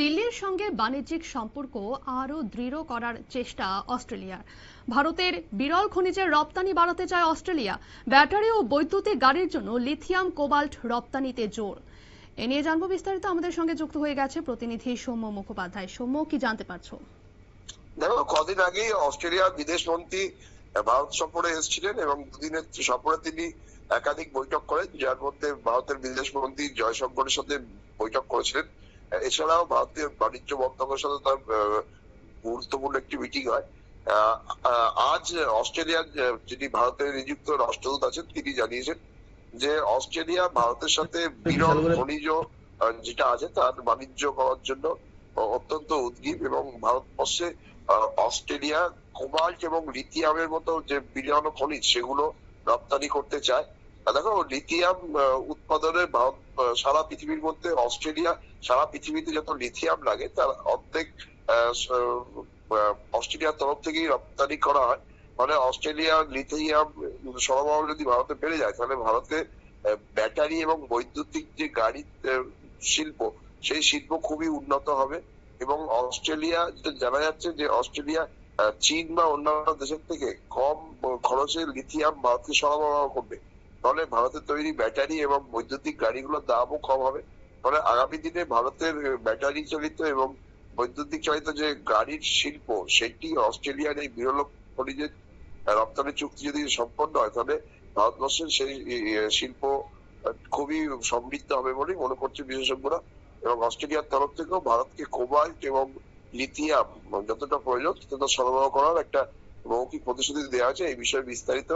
দিল্লির সঙ্গে বাণিজ্যিক সম্পর্ক আরও দৃঢ় করার চেষ্টা অস্ট্রেলিয়ার। ভারতের বিরল খনিজের রপ্তানি বাড়াতে চায় অস্ট্রেলিয়া। ব্যাটারি ও বৈদ্যুতিক গাড়ির জন্য লিথিয়াম, কোবাল্ট রপ্তানিতে জোর। এ নিয়ে জানব বিস্তারিত। আমাদের সঙ্গে যুক্ত হয়ে গেছে প্রতিনিধি সৌম্য মুখোপাধ্যায়। সৌম্য, কি জানতে পারছ? দেখো, কদিন আগে অস্ট্রেলিয়ার বিদেশ মন্ত্রী ভারত সফরে এসেছিলেন এবং দুদিনের সফরে তিনি একাধিক বৈঠক করেন, যার মধ্যে ভারতের বিদেশ মন্ত্রী জয়শঙ্করের সাথে বৈঠক করেছিলেন। এছাড়াও ভারতীয় বাণিজ্য মন্ত্রকের সাথে তার গুরুত্বপূর্ণ একটি মিটিং হয়। আজ অস্ট্রেলিয়ার যিনি ভারতের নিযুক্ত রাষ্ট্রদূত আছেন তিনি জানিয়েছেন যে অস্ট্রেলিয়া ভারতের সাথে বিরল খনিজ যেটা আছে তার বাণিজ্য করার জন্য অত্যন্ত উদ্গীব এবং ভারতবর্ষে অস্ট্রেলিয়া কোবাল্ট এবং লিথিয়ামের মতো যে বিরল খনিজ সেগুলো রপ্তানি করতে চায়। দেখো লিথিয়াম উৎপাদনে ভারত সারা পৃথিবীর মধ্যে, অস্ট্রেলিয়া, সারা পৃথিবীতে যত লিথিয়াম লাগে, তার অর্ধেক অস্ট্রেলিয়ার তরফ থেকেই রপ্তানি করা হয়। মানে অস্ট্রেলিয়া, লিথিয়াম সরবরাহ যদি ভারতে বেড়ে যায়, তাহলে ভারতে ব্যাটারি এবং বৈদ্যুতিক যে গাড়ি শিল্প, সেই শিল্প খুবই উন্নত হবে। এবং অস্ট্রেলিয়া যেটা জানা যাচ্ছে যে অস্ট্রেলিয়া চীন বা অন্যান্য দেশের থেকে কম খরচে লিথিয়াম ভারতকে সরবরাহ করবে। ফলে ভারতের তৈরি ব্যাটারি এবং বৈদ্যুতিক গাড়িগুলোর দামও কম হবে। ফলে আগামী দিনে ভারতের ব্যাটারি চালিত এবং বৈদ্যুতিক চালিত যে গাড়ির শিল্প, সেটি অস্ট্রেলিয়ার এই বিরল খনিজের রপ্তানি চুক্তি যদি সম্পন্ন হয়, তাহলে ভারতবর্ষের সেই শিল্প খুবই সমৃদ্ধ হবে বলে মনে করছে বিশেষজ্ঞরা। এবং অস্ট্রেলিয়ার তরফ থেকেও ভারতকে কোবাল্ট এবং লিথিয়াম যতটা প্রয়োজন, ততটা সরবরাহ করার একটা মৌখিক প্রতিশ্রুতি দেওয়া আছে। এই বিষয়ে বিস্তারিত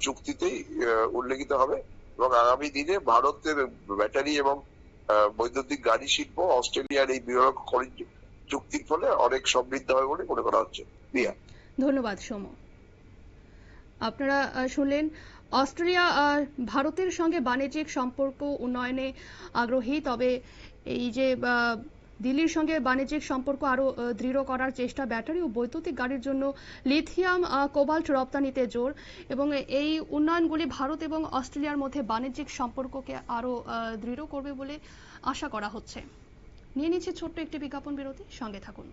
চুক্তিতেই উল্লেখিত হবে এবং আগামী দিনে ভারতের ব্যাটারি এবং বৈদ্যুতিক গাড়ি শিল্প অস্ট্রেলিয়ার এই খনিজ চুক্তির ফলে অনেক সমৃদ্ধ হবে বলে মনে করা হচ্ছে। রিয়া। ধন্যবাদ, সৌম্য। আপনারা শুনলেন, অস্ট্রেলিয়া ভারতের সঙ্গে বাণিজ্যিক সম্পর্ক উন্নয়নে আগ্রহী, তবে এই যে দিল্লির সঙ্গে বাণিজ্যিক সম্পর্ক আরও দৃঢ় করার চেষ্টা, ব্যাটারি ও বৈদ্যুতিক গাড়ির জন্য লিথিয়াম কোবাল্ট রপ্তানিতে জোর এবং এই উন্নয়নগুলি ভারত এবং অস্ট্রেলিয়ার মধ্যে বাণিজ্যিক সম্পর্ককে আরও দৃঢ় করবে বলে আশা করা হচ্ছে। নিয়ে নিচ্ছে ছোট্ট একটি বিজ্ঞাপন বিরতি, সঙ্গে থাকুন।